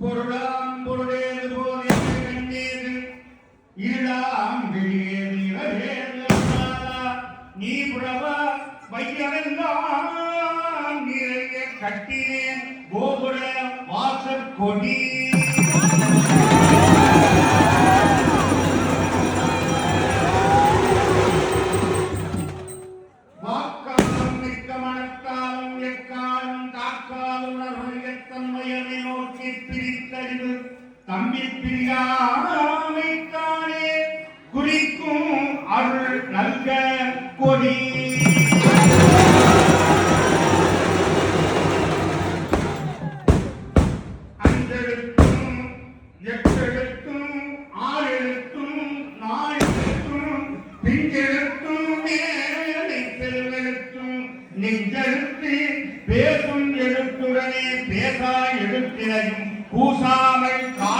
பொருளாம் பொருளேது போதே கண்டீர் இருளாம் வெளியேது இவரேது நீ புறவா வையவெல்லாம் நிறைய கட்டினேன். கோபுர வாசற் கொடி தம்பி பிரியாமைத்தானே குறிக்கும் அருள் நல்க கொடி. அஞ்செழுத்தும் எட்டெழுத்தும் ஆறெழுத்தும் நாலெழுத்தும் பிஞ்செழுத்தும் மேலை நெஞ்செழுத்து பேசும் எழுத்துடனே பேசா எழுத்தினையும் பூசாமல் காட்டு